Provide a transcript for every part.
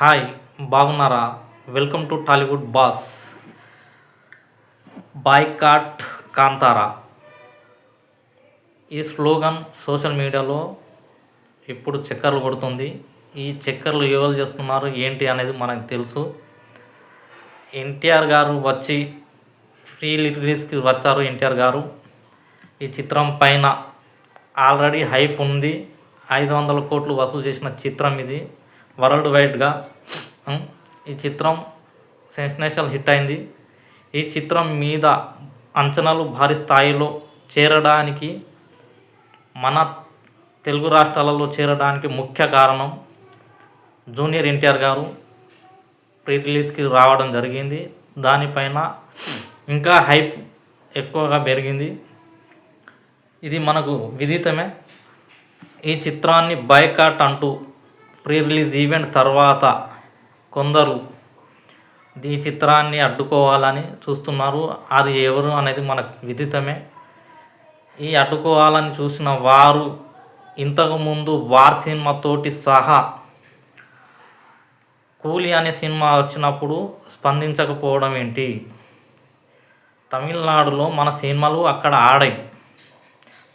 Hi బాగున్నారా? Welcome to Tollywood boss. Boycott Kantara. ఈ slogan social మీడియాలో ఇప్పుడు చక్కర్లు కొడుతుంది. ఈ చక్కర్లు ఎవరు చేస్తున్నారు ఏంటి అనేది మనకు తెలుసు. ఎన్టీఆర్ గారు వచ్చి ప్రీ రిలీజ్కి వచ్చారు ఎన్టీఆర్ గారు. ఈ చిత్రం పైన ఆల్రెడీ హైప్ ఉంది. ఐదు వందల కోట్లు వసూలు చేసిన చిత్రం ఇది. వరల్డ్ వైడ్గా ఈ చిత్రం సెన్సేషనల్ హిట్ అయింది. ఈ చిత్రం మీద అంచనాలు భారీ స్థాయిలో చేరడానికి మన తెలుగు రాష్ట్రాలలో చేరడానికి ముఖ్య కారణం జూనియర్ ఎన్టీఆర్ గారు ప్రీ రిలీజ్కి రావడం జరిగింది. దానిపైన ఇంకా హైప్ ఎక్కువగా పెరిగింది. ఇది మనకు విదితమే. ఈ చిత్రాన్ని బైకాట్ అంటూ ప్రీ రిలీజ్ ఈవెంట్ తర్వాత కొందరు ఈ చిత్రాన్ని అడ్డుకోవాలని చూస్తున్నారు. అది ఎవరు అనేది మనకు విదితమే. ఈ అడ్డుకోవాలని చూసిన వారు ఇంతకుముందు వార్ సినిమాతోటి సహా కూలి అనే సినిమా వచ్చినప్పుడు స్పందించకపోవడం ఏంటి? తమిళనాడులో మన సినిమాలు అక్కడ ఆడాయి.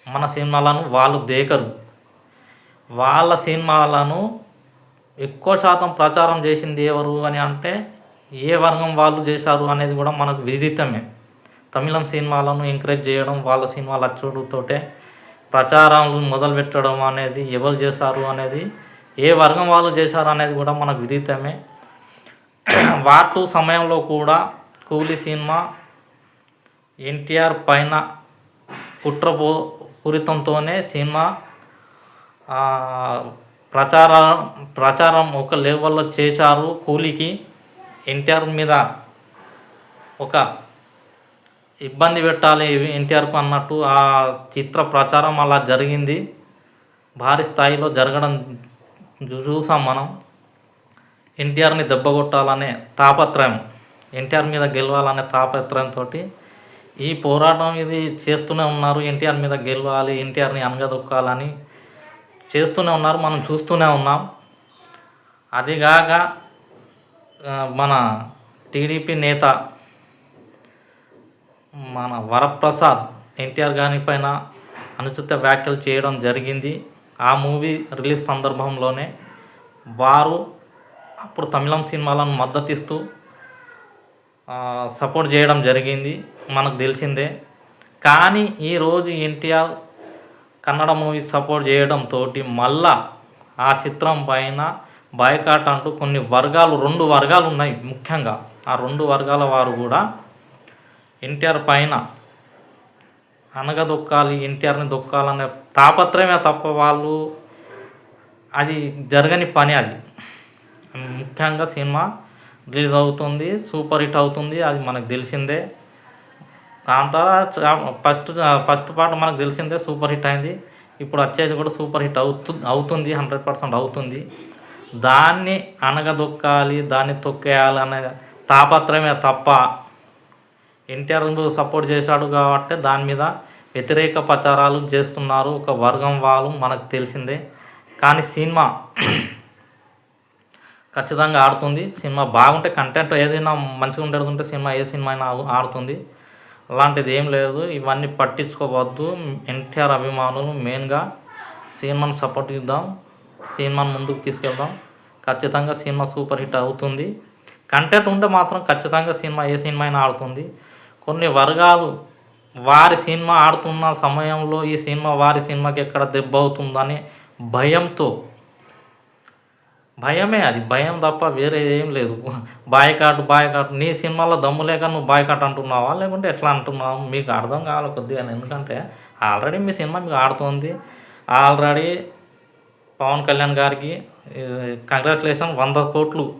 మన సినిమాలను వాళ్ళు దేకరు. వాళ్ళ సినిమాలను ఎక్కువ శాతం ప్రచారం చేసింది ఎవరు అని అంటే ఏ వర్గం వాళ్ళు చేశారు అనేది కూడా మనకు విదితమే. తమిళం సినిమాలను ఎంకరేజ్ చేయడం వాళ్ళ సినిమాలు అచ్చుడుతోటే ప్రచారాలు మొదలు పెట్టడం అనేది ఎవరు చేశారు అనేది ఏ వర్గం వాళ్ళు చేశారు అనేది కూడా మనకు విదితమే. వాటు సమయంలో కూడా కూలీ సినిమా ఎన్టీఆర్ పైన కుట్రపో పూరితంతోనే సినిమా ప్రచార ప్రచారం ఒక లెవెల్లో చేశారు కూలీకి. ఎన్టీఆర్ మీద ఒక ఇబ్బంది పెట్టాలి ఎన్టీఆర్కు అన్నట్టు ఆ చిత్ర ప్రచారం అలా జరిగింది. భారీ స్థాయిలో జరగడం చూసాం మనం. ఎన్టీఆర్ని దెబ్బగొట్టాలనే తాపత్రయం ఎన్టీఆర్ మీద గెలవాలనే తాపత్రయంతో ఈ పోరాటం ఇది చేస్తూనే ఉన్నారు. ఎన్టీఆర్ మీద గెలవాలి ఎన్టీఆర్ని అనగదొక్కాలని చేస్తూనే ఉన్నారు మనం చూస్తూనే ఉన్నాం. అదిగాక మన టీడీపీ నేత మన వరప్రసాద్ ఎన్టీఆర్ గారి పైన అనుచిత వ్యాఖ్యలు చేయడం జరిగింది. ఆ మూవీ రిలీజ్ సందర్భంలోనే వారు అప్పుడు తమిళం సినిమాలను మద్దతిస్తూ సపోర్ట్ చేయడం జరిగింది. మనకు తెలిసిందే. కానీ ఈరోజు ఎన్టీఆర్ కన్నడ మూవీకి సపోర్ట్ చేయడంతో మళ్ళా ఆ చిత్రం పైన బాయ్కాట్ అంటూ కొన్ని వర్గాలు రెండు వర్గాలు ఉన్నాయి ముఖ్యంగా. ఆ రెండు వర్గాల వారు కూడా ఎన్టీఆర్ పైన అనగదొక్కాలి ఎన్టీఆర్ని దొక్కాలనే తాపత్రయమే తప్ప వాళ్ళు అది జరగని పని అది. ముఖ్యంగా సినిమా రిలీజ్ అవుతుంది సూపర్ హిట్ అవుతుంది అది మనకు తెలిసిందే. కాంతారా ఫస్ట్ ఫస్ట్ పార్ట్ మనకు తెలిసిందే సూపర్ హిట్ అయింది. ఇప్పుడు వచ్చేది కూడా సూపర్ హిట్ అవుతు అవుతుంది హండ్రెడ్ పర్సెంట్ అవుతుంది. దాన్ని అనగదొక్కాలి దాన్ని తొక్కేయాలి అనే తాపత్రమే తప్ప ఎన్టీఆర్ సపోర్ట్ చేశాడు కాబట్టి దాని మీద వ్యతిరేక ప్రచారాలు చేస్తున్నారు. ఒక వర్గం వాళ్ళు మనకు తెలిసిందే. కానీ సినిమా ఖచ్చితంగా ఆడుతుంది. సినిమా బాగుంటే కంటెంట్ ఏదైనా మంచిగా ఉండేది ఉంటే సినిమా ఏ సినిమా అయినా ఆడుతుంది. అలాంటిది ఏం లేదు. ఇవన్నీ పట్టించుకోవద్దు. ఎన్టీఆర్ అభిమానులు మెయిన్గా సినిమాను సపోర్ట్ ఇద్దాం సినిమాను ముందుకు తీసుకెళ్దాం. ఖచ్చితంగా సినిమా సూపర్ హిట్ అవుతుంది. కంటెంట్ ఉంటే మాత్రం ఖచ్చితంగా సినిమా ఏ సినిమా అయినా ఆడుతుంది. కొన్ని వర్గాలు వారి సినిమా ఆడుతున్న సమయంలో ఈ సినిమా వారి సినిమాకి ఎక్కడ దెబ్బ అవుతుందని భయంతో భయమే అది. భయం తప్ప వేరే ఏం లేదు. Boycott boycott. నీ సినిమాలో దమ్ము లేక నువ్వు బాయ్కాట్ అంటున్నావా? లేకుంటే ఎట్లా అంటున్నావు? మీకు అర్థం కావాలి కొద్దిగా ఎందుకంటే ఆల్రెడీ మీ సినిమా మీకు ఆడుతుంది. ఆల్రెడీ పవన్ కళ్యాణ్ గారికి కంగ్రాచులేషన్ వంద కోట్లు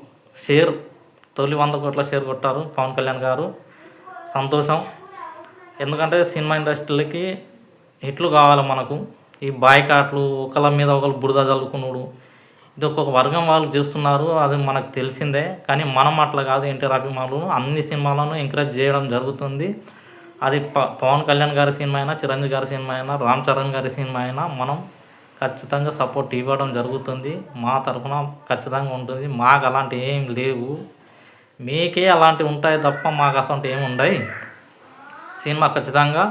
షేర్ తొలి వంద కోట్ల షేర్ కొట్టారు పవన్ కళ్యాణ్ గారు. సంతోషం. ఎందుకంటే సినిమా ఇండస్ట్రీలకి హిట్లు కావాలి మనకు. ఈ బాయ్కాట్లు ఒకళ్ళ మీద ఒకళ్ళు బురద చల్లుకున్నాడు ఇది ఒక్కొక్క వర్గం వాళ్ళు చేస్తున్నారు అది మనకు తెలిసిందే. కానీ మనం అట్లా కాదు ఎన్టీఆర్ అభిమానులు అన్ని సినిమాలను ఎంకరేజ్ చేయడం జరుగుతుంది. అది ప పవన్ కళ్యాణ్ గారి సినిమా అయినా చిరంజీవి గారి సినిమా అయినా రామ్ చరణ్ గారి సినిమా అయినా మనం ఖచ్చితంగా సపోర్ట్ ఇవ్వడం జరుగుతుంది. మా తరఫున ఖచ్చితంగా ఉంటుంది. మాకు అలాంటి ఏం లేవు. మీకే అలాంటివి ఉంటాయి తప్ప మాకు అసలు ఏమి ఉండవు సినిమా ఖచ్చితంగా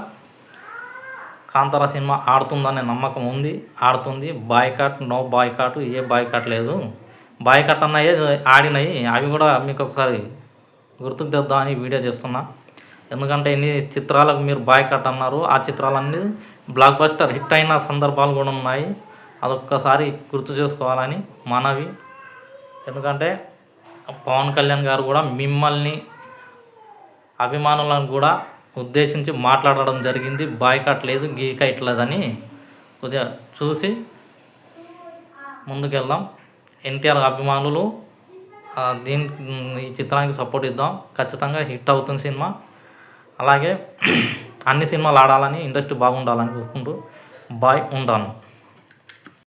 కాంతార సినిమా ఆడుతుందనే నమ్మకం ఉంది ఆడుతుంది. బాయ్కాట్ నో బాయ్కాట్ ఏ బాయ్కాట్ లేదు. బాయ్కాట్ అన్నయ్యే ఆడినాయి. అవి కూడా మీకు ఒకసారి గుర్తుకు తెద్దామని వీడియో చేస్తున్నా. ఎందుకంటే ఎన్ని చిత్రాలకు మీరు బాయ్కాట్ అన్నారు. ఆ చిత్రాలన్నీ బ్లాక్ బస్టర్ హిట్ అయిన సందర్భాలు కూడా ఉన్నాయి. అదొక్కసారి గుర్తు చేసుకోవాలని మనవి. ఎందుకంటే పవన్ కళ్యాణ్ గారు కూడా మిమ్మల్ని అభిమానులను కూడా ఉద్దేశించి మాట్లాడడం జరిగింది. బాయ్కాట్ గీకట్లేదని కొద్దిగా చూసి ముందుకెళ్దాం. ఎన్టీఆర్ అభిమానులు దీని ఈ చిత్రానికి సపోర్ట్ ఇద్దాం. ఖచ్చితంగా హిట్ అవుతుంది సినిమా. అలాగే అన్ని సినిమాలు ఆడాలని ఇండస్ట్రీ బాగుండాలని కోరుకుంటూ బాయ్ ఉంటాను